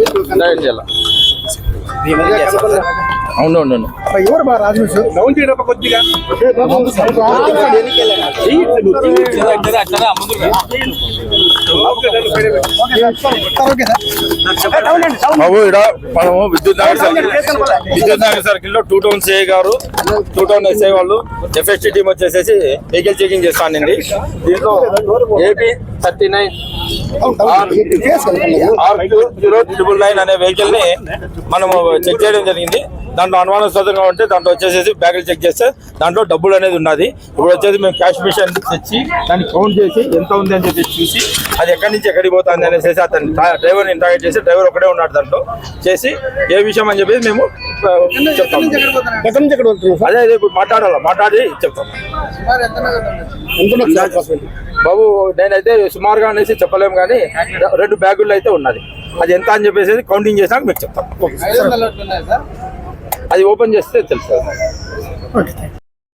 Direct చేయాలి? అవును అవును అవును. ఎవరు బా రాజు కొద్దిగా? బాబు ఇక్కడ మనము విద్యుత్ నగర్ విద్యుత్ నగర్ సర్కిల్లో టూ టౌన్ సిఐ గారు టూ టౌన్ ఎస్ఐ వాళ్ళు ఎఫ్ఎస్టీ టీం వచ్చేసేసి వెహికల్ చెకింగ్ చేస్తానండి దీంట్లో AP thirty nine. Zero triple nine అనే వెహికల్ని మనము చెక్ చేయడం జరిగింది. దాంట్లో అనుమానాస్పదంగా ఉంటే దాంట్లో వచ్చేసేసి బ్యాగులు చెక్ చేస్తే దాంట్లో డబ్బులు అనేది ఉన్నది. ఇప్పుడు వచ్చేసి మేము క్యాష్ మిషన్ తెచ్చి దాన్ని కౌంట్ చేసి ఎంత ఉంది అని చెప్పి చూసి అది ఎక్కడి నుంచి ఎక్కడికి పోతుంది అనేసి అతను డ్రైవర్ని ఇంటరాక్ట్ చేసి డ్రైవర్ ఒకడే ఉన్నాడు దాంట్లో. చేసి ఏ విషయం అని చెప్పేసి మేము చెప్తాం. అదే ఇప్పుడు మాట్లాడాలి? మాట్లాడి చెప్తాం. బాబు నేనైతే సుమారుగా అనేసి చెప్పలేము కానీ రెండు బ్యాగుల్లో అయితే ఉన్నది. అది ఎంత అని చెప్పేసి కౌంటింగ్ చేసినాక మీకు చెప్తాం. అది ఓపెన్ చేస్తే తెలుసు